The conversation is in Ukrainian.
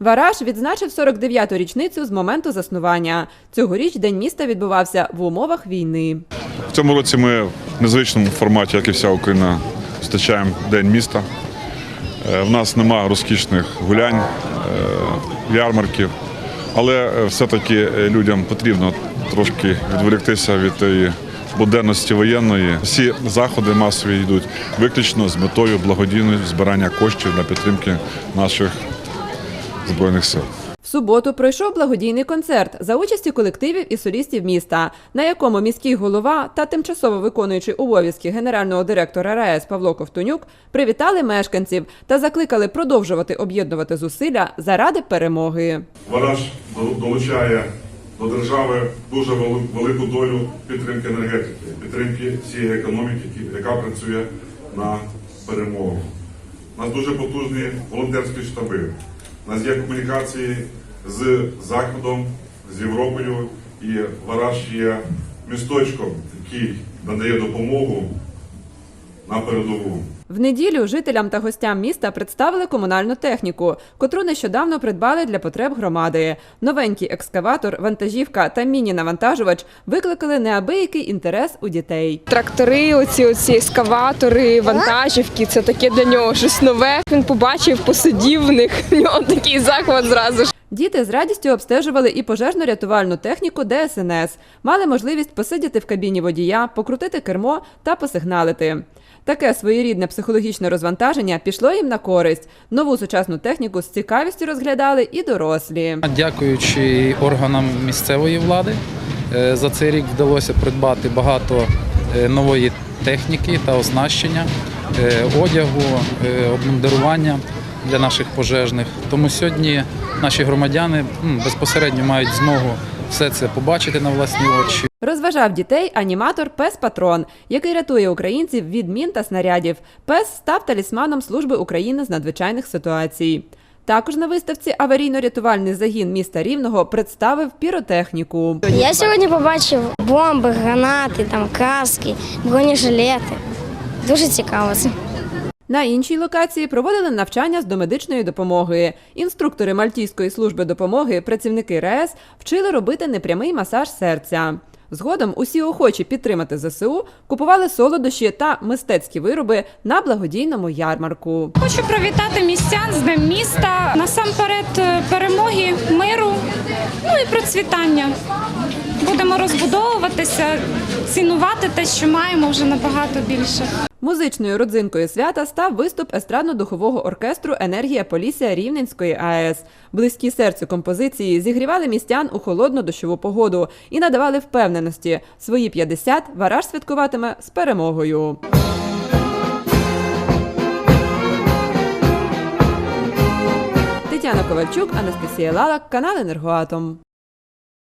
Вараж відзначив 49-ту річницю з моменту заснування. Цьогоріч День міста відбувався в умовах війни. В цьому році ми в незвичному форматі, як і вся Україна, зустрічаємо День міста. Е, В нас нема розкішних гулянь, е, ярмарків, але е, все-таки людям потрібно трошки відволіктися від тієї буденності воєнної. Всі заходи масові йдуть виключно з метою благодійного збирання коштів для підтримки наших збройних сил. В суботу пройшов благодійний концерт за участі колективів і солістів міста, на якому міський голова та тимчасово виконуючий обов'язки генерального директора РаЕС Павло Ковтунюк привітали мешканців та закликали продовжувати об'єднувати зусилля заради перемоги. Вараж долучає до держави дуже велику долю підтримки енергетики, підтримки всієї економіки, яка працює на перемогу. У нас дуже потужні волонтерські штаби. У нас є комунікації з Заходом, з Європою, і Вараж є місточком, який надає допомогу на передову. В неділю жителям та гостям міста представили комунальну техніку, котру нещодавно придбали для потреб громади. Новенький екскаватор, вантажівка та міні-навантажувач викликали неабиякий інтерес у дітей. Трактори, оці оці ескаватори, вантажівки це таке для нього щось нове. Він побачив, посидів в них. В нього такий захват зразу ж. Діти з радістю обстежували і пожежно-рятувальну техніку ДСНС, мали можливість посидіти в кабіні водія, покрутити кермо та посигналити. Таке своєрідне психологічне розвантаження пішло їм на користь. Нову сучасну техніку з цікавістю розглядали і дорослі. Дякуючи органам місцевої влади, е, за цей рік вдалося придбати багато е, нової техніки та оснащення, е, одягу, обмундирування для наших пожежних. Тому сьогодні наші громадяни безпосередньо мають змогу все це побачити на власні очі. Розважав дітей аніматор Пес Патрон, який рятує українців від мін та снарядів. Пес став талісманом служби України з надзвичайних ситуацій. Також на виставці аварійно-рятувальний загін міста Рівного представив піротехніку. Я сьогодні побачив бомби, гранати, там каски, бронежилети. Дуже цікаво це. На іншій локації проводили навчання з домедичної допомоги. Інструктори Мальтійської служби допомоги, працівники РЕС вчили робити непрямий масаж серця. Згодом усі охочі підтримати ЗСУ купували солодощі та мистецькі вироби на благодійному ярмарку. Хочу привітати містян з Днем міста. Насамперед е, перемоги, миру, ну і процвітання. Будемо розбудовуватися, цінувати те, що маємо вже набагато більше. Музичною родзинкою свята став виступ естрадно-духового оркестру Енергія Полісся Рівненської АЕС. Близькі серцю композиції зігрівали містян у холодну дощову погоду і надавали впевненості. Свої 50 вараж святкуватиме з перемогою. Тетяна Ковальчук, Анастасія Лалак, канал Енергоатом.